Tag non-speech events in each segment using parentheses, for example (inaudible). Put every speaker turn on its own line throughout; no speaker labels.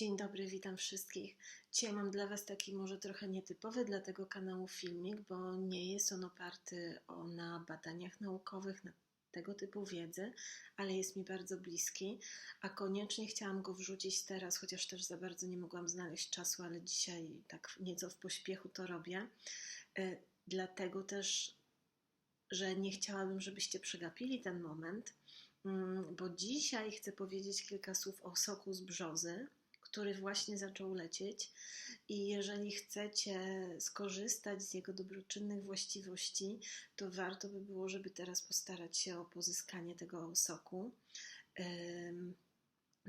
Dzień dobry, witam wszystkich. Dzisiaj mam dla Was taki może trochę nietypowy dla tego kanału filmik, bo nie jest on oparty o, na badaniach naukowych, na tego typu wiedzy, ale jest mi bardzo bliski, a koniecznie chciałam go wrzucić teraz, chociaż też za bardzo nie mogłam znaleźć czasu, ale dzisiaj tak nieco w pośpiechu to robię. E, dlatego też, że nie chciałabym, żebyście przegapili ten moment, mm, bo dzisiaj chcę powiedzieć kilka słów o soku z brzozy który właśnie zaczął lecieć. I jeżeli chcecie skorzystać z jego dobroczynnych właściwości, to warto by było, żeby teraz postarać się o pozyskanie tego soku.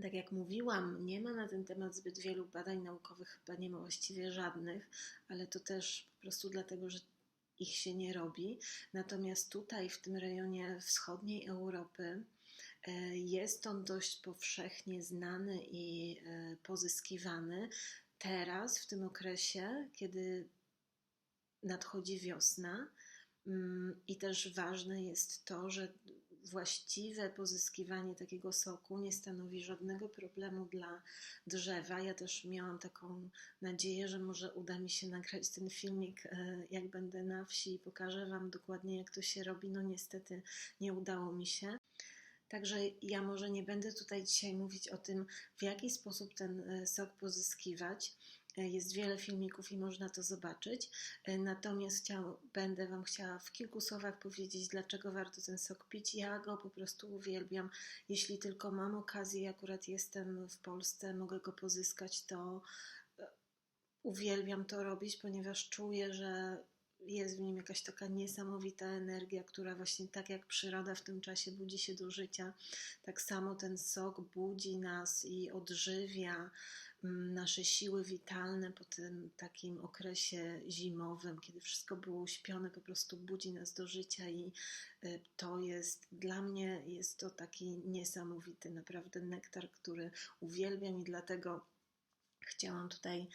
Tak jak mówiłam, nie ma na ten temat zbyt wielu badań naukowych, chyba nie ma właściwie żadnych, ale to też po prostu dlatego, że ich się nie robi. Natomiast tutaj, w tym rejonie wschodniej Europy, jest on dość powszechnie znany i e, pozyskiwany. Teraz, w tym okresie, kiedy nadchodzi wiosna, mm, i też ważne jest to, że właściwe pozyskiwanie takiego soku nie stanowi żadnego problemu dla drzewa. Ja też miałam taką nadzieję, że może uda mi się nagrać ten filmik, e, jak będę na wsi i pokażę Wam dokładnie, jak to się robi. No niestety nie udało mi się. Także ja może nie będę tutaj dzisiaj mówić o tym, w jaki sposób ten e, sok pozyskiwać. E, jest wiele filmików i można to zobaczyć. E, natomiast chciał, będę Wam chciała w kilku słowach powiedzieć, dlaczego warto ten sok pić. Ja go po prostu uwielbiam. Jeśli tylko mam okazję, akurat jestem w Polsce, mogę go pozyskać, to uwielbiam to robić, ponieważ czuję, że jest w nim jakaś taka niesamowita energia, która właśnie tak jak przyroda w tym czasie budzi się do życia, tak samo ten sok budzi nas i odżywia mm, nasze siły witalne po tym takim okresie zimowym, kiedy wszystko było uśpione, po prostu budzi nas do życia i y, to jest dla mnie jest to taki niesamowity naprawdę nektar, który uwielbiam i dlatego chciałam tutaj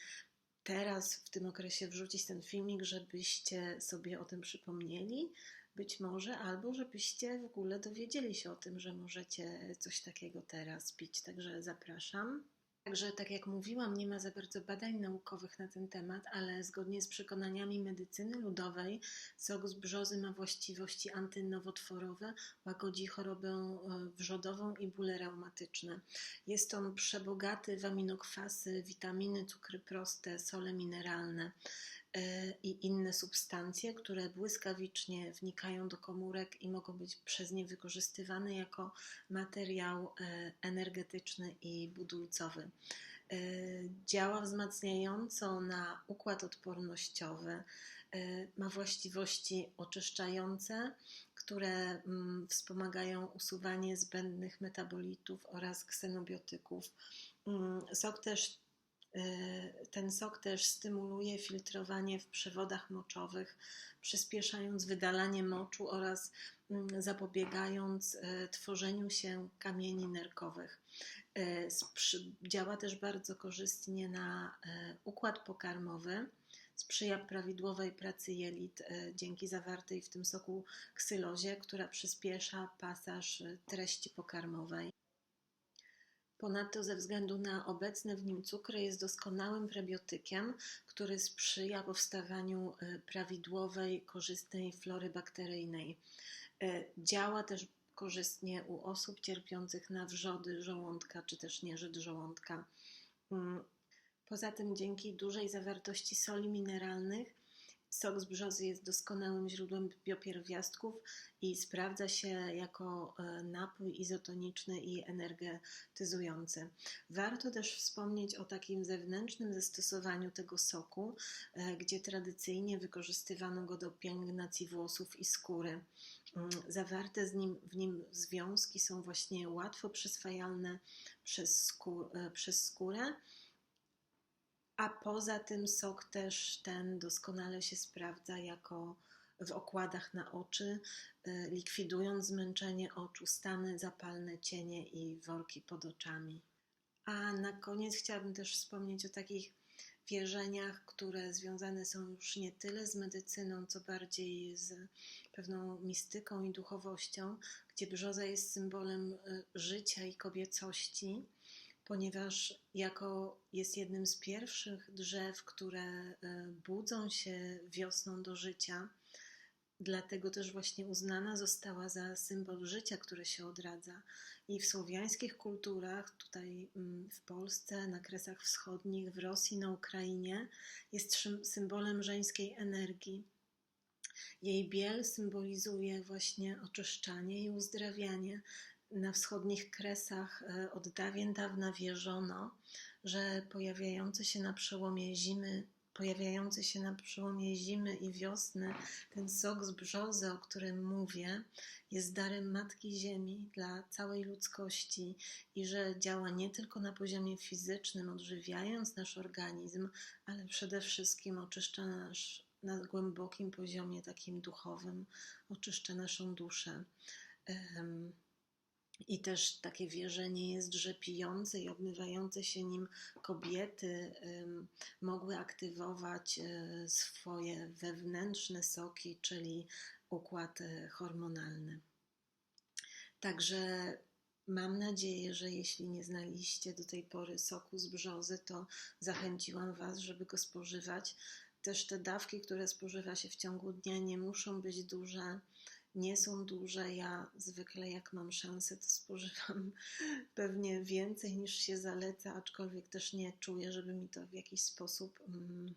teraz w tym okresie wrzucić ten filmik, żebyście sobie o tym przypomnieli, być może, albo żebyście w ogóle dowiedzieli się o tym, że możecie coś takiego teraz pić. Także zapraszam. Także, tak jak mówiłam, nie ma za bardzo badań naukowych na ten temat, ale zgodnie z przekonaniami medycyny ludowej, sok z brzozy ma właściwości antynowotworowe, łagodzi chorobę e, wrzodową i bóle reumatyczne. Jest on przebogaty w aminokwasy, witaminy, cukry proste, sole mineralne. E, i inne substancje, które błyskawicznie wnikają do komórek i mogą być przez nie wykorzystywane jako materiał e, energetyczny i budulcowy. E, działa wzmacniająco na układ odpornościowy, ma właściwości oczyszczające, które mm, wspomagają usuwanie zbędnych metabolitów oraz ksenobiotyków. Mm, sok też ten sok też stymuluje filtrowanie w przewodach moczowych, przyspieszając wydalanie moczu oraz mm, zapobiegając e, tworzeniu się kamieni nerkowych. E, działa też bardzo korzystnie na układ pokarmowy. Sprzyja prawidłowej pracy jelit dzięki zawartej w tym soku ksylozie, która przyspiesza pasaż treści pokarmowej. Ponadto ze względu na obecne w nim cukry jest doskonałym prebiotykiem, który sprzyja powstawaniu e, prawidłowej, korzystnej flory bakteryjnej. E, działa też korzystnie u osób cierpiących na wrzody żołądka czy też nieżyt żołądka. Mm, poza tym dzięki dużej zawartości soli mineralnych Sok z brzozy jest doskonałym źródłem biopierwiastków i sprawdza się jako e, napój izotoniczny i energetyzujący. Warto też wspomnieć o takim zewnętrznym zastosowaniu tego soku, e, gdzie tradycyjnie wykorzystywano go do pielęgnacji włosów i skóry. Mm, zawarte nim, w nim związki są właśnie łatwo przyswajalne przez, skór, e, przez skórę a poza tym sok też ten doskonale się sprawdza jako w okładach na oczy, y, likwidując zmęczenie oczu, stany zapalne, cienie i worki pod oczami. A na koniec chciałabym też wspomnieć o takich wierzeniach, które związane są już nie tyle z medycyną, co bardziej z pewną mistyką i duchowością, gdzie brzoza jest symbolem y, życia i kobiecości ponieważ jako jest jednym z pierwszych drzew, które e, budzą się wiosną do życia, dlatego też właśnie uznana została za symbol życia, które się odradza. I w słowiańskich kulturach, tutaj mm, w Polsce, na Kresach Wschodnich, w Rosji, na Ukrainie, jest symbolem żeńskiej energii. Jej biel symbolizuje właśnie oczyszczanie i uzdrawianie. Na wschodnich kresach e, od dawien dawna wierzono, że pojawiające się na przełomie zimy pojawiający się na przełomie zimy i wiosny, ten sok z brzozy, o którym mówię, jest darem Matki Ziemi dla całej ludzkości i że działa nie tylko na poziomie fizycznym, odżywiając nasz organizm, ale przede wszystkim oczyszcza nasz na głębokim poziomie takim duchowym, oczyszcza naszą duszę. I też takie wierzenie jest, że pijące i obmywające się nim kobiety mogły aktywować e, swoje wewnętrzne soki, czyli układ e, hormonalny. Także mam nadzieję, że jeśli nie znaliście do tej pory soku z brzozy, to zachęciłam Was, żeby go spożywać. Też te dawki, które spożywa się w ciągu dnia, nie muszą być duże nie są duże. Ja zwykle, jak mam szansę, to spożywam (laughs) pewnie więcej niż się zaleca, aczkolwiek też nie czuję, żeby mi to w jakiś sposób, mm,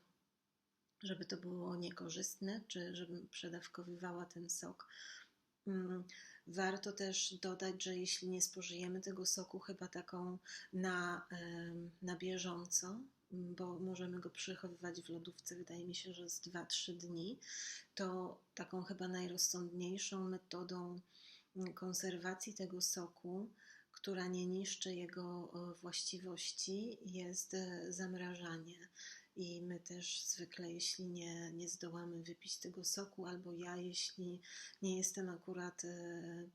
żeby to było niekorzystne, czy żebym przedawkowywała ten sok. Mm, warto też dodać, że jeśli nie spożyjemy tego soku, chyba taką na, na bieżąco, bo możemy go przechowywać w lodówce, wydaje mi się, że z 2-3 dni, to taką chyba najrozsądniejszą metodą mm, konserwacji tego soku, która nie niszczy jego właściwości, jest e, zamrażanie. I my też zwykle, jeśli nie, nie zdołamy wypić tego soku, albo ja, jeśli nie jestem akurat e,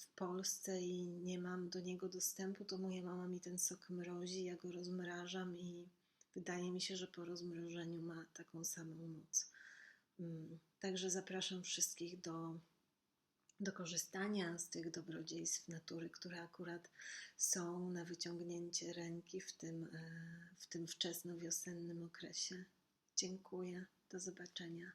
w Polsce i nie mam do niego dostępu, to moja mama mi ten sok mrozi, ja go rozmrażam i wydaje mi się, że po rozmrożeniu ma taką samą moc. Mm, także zapraszam wszystkich do, do korzystania z tych dobrodziejstw natury, które akurat są na wyciągnięcie ręki w tym, e, w tym wczesnowiosennym okresie. Dziękuję. Do zobaczenia.